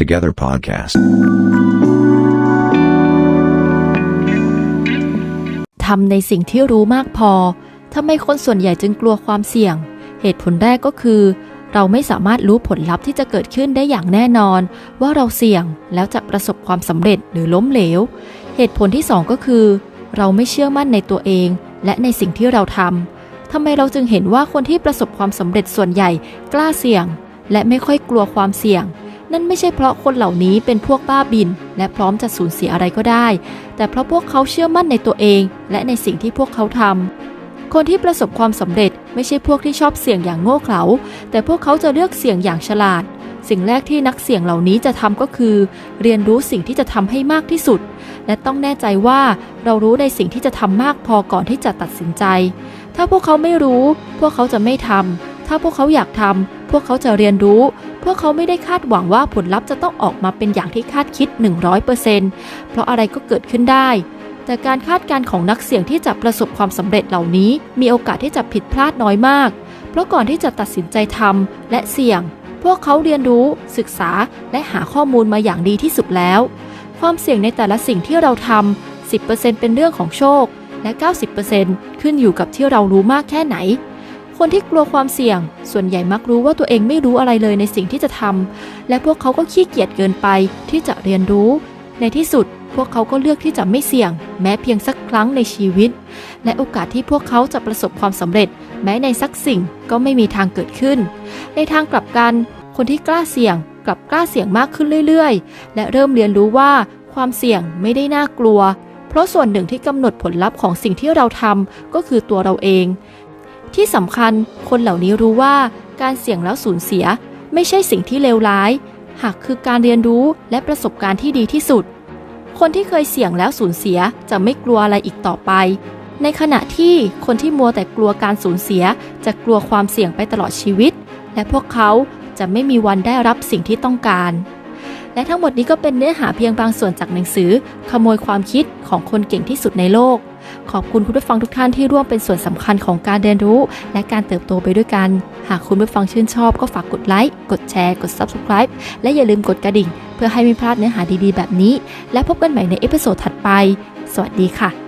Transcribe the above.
Together Podcast. ทำในสิ่งที่รู้มากพอ ทำไมคนส่วนใหญ่จึงกลัวความเสี่ยง เหตุผลแรกก็คือ เราไม่สามารถรู้ผลลัพธ์ที่จะเกิดขึ้นได้อย่างแน่นอน ว่าเราเสี่ยงแล้วจะประสบความสำเร็จหรือล้มเหลว เหตุผลที่สองก็คือ เราไม่เชื่อมั่นในตัวเอง และในสิ่งที่เราทำทำไมเราจึงเห็นว่าคนที่ประสบความสำเร็จส่วนใหญ่กล้าเสี่ยง และไม่ค่อยกลัวความเสี่ยง นั่นไม่ใช่เพราะคนเหล่านี้เป็นพวกบ้าบิน และพร้อมจะสูญเสียอะไรก็ได้ แต่เพราะพวกเขาเชื่อมั่นในตัวเอง และในสิ่งที่พวกเขาทำ คนที่ประสบความสำเร็จไม่ใช่พวกที่ชอบเสี่ยงอย่างโง่เขลา แต่พวกเขาจะเลือกเสี่ยงอย่างฉลาด สิ่งแรกที่นักเสี่ยงเหล่านี้จะทำก็คือ เรียนรู้สิ่งที่จะทำให้มากที่สุด และต้องแน่ใจว่าเรารู้ในสิ่งที่จะทำมากพอก่อนที่จะตัดสินใจ ถ้าพวกเขาไม่รู้ พวกเขาจะไม่ทำถ้าพวกเขาอยากทำพวกเขาจะเรียนรู้ พวกเขาไม่ได้คาดหวังว่าผลลัพธ์จะต้องออกมาเป็นอย่างที่คาดคิด 100%เพราะอะไรก็เกิดขึ้นได้ แต่การคาดการณ์ของนักเสี่ยงที่จะประสบความสำเร็จเหล่านี้ มีโอกาสที่จะผิดพลาดน้อยมาก เพราะก่อนที่จะตัดสินใจทำและเสี่ยง พวกเขาเรียนรู้ ศึกษา และหาข้อมูลมาอย่างดีที่สุดแล้ว ความเสี่ยงในแต่ละสิ่งที่เราทำ10%เป็นเรื่องของโชคและ 90%ขึ้นอยู่กับที่เรารู้มากแค่ไหน คนที่กลัวความเสี่ยง ส่วนใหญ่มักรู้ว่าตัวเองไม่รู้อะไรเลยในสิ่งที่จะทำและพวกเขาก็ขี้เกียจเกินไปที่จะเรียนรู้ ในที่สุดพวกเขาก็เลือกที่จะไม่เสี่ยง แม้เพียงสักครั้งในชีวิต และโอกาสที่พวกเขาจะประสบความสำเร็จ แม้ในสักสิ่งก็ไม่มีทางเกิดขึ้น ในทางกลับกัน คนที่กล้าเสี่ยง กลับกล้าเสี่ยงมากขึ้นเรื่อยๆ และเริ่มเรียนรู้ว่าความเสี่ยงไม่ได้น่ากลัว เพราะส่วนหนึ่งที่กำหนดผลลัพธ์ของสิ่งที่เราทำก็คือตัวเราเอง ที่สำคัญคนเหล่านี้รู้ว่าการเสี่ยงแล้วสูญเสีย ไม่ใช่สิ่งที่เลวร้าย หากคือการเรียนรู้และประสบการณ์ที่ดีที่สุด คนที่เคยเสี่ยงแล้วสูญเสียจะไม่กลัวอะไรอีกต่อไป ในขณะที่คนที่มัวแต่กลัวการสูญเสีย จะกลัวความเสี่ยงไปตลอดชีวิต และพวกเขาจะไม่มีวันได้รับสิ่งที่ต้องการ และทั้งหมดนี้ก็เป็นเนื้อหาเพียงบางส่วนจากหนังสือ ขโมยความคิดของคนเก่งที่สุดในโลก ขอบคุณคุณผู้ฟังทุกท่านที่ร่วมเป็นส่วนสำคัญของการเรียนรู้ และการเติบโตไปด้วยกัน หากคุณผู้ฟังชื่นชอบก็ฝากกดไลค์ กดแชร์ กด Subscribe และอย่าลืมกดกระดิ่ง เพื่อให้ไม่พลาดเนื้อหาดีๆ แบบนี้ และพบกันใหม่ในเอพิโซดถัดไป สวัสดีค่ะ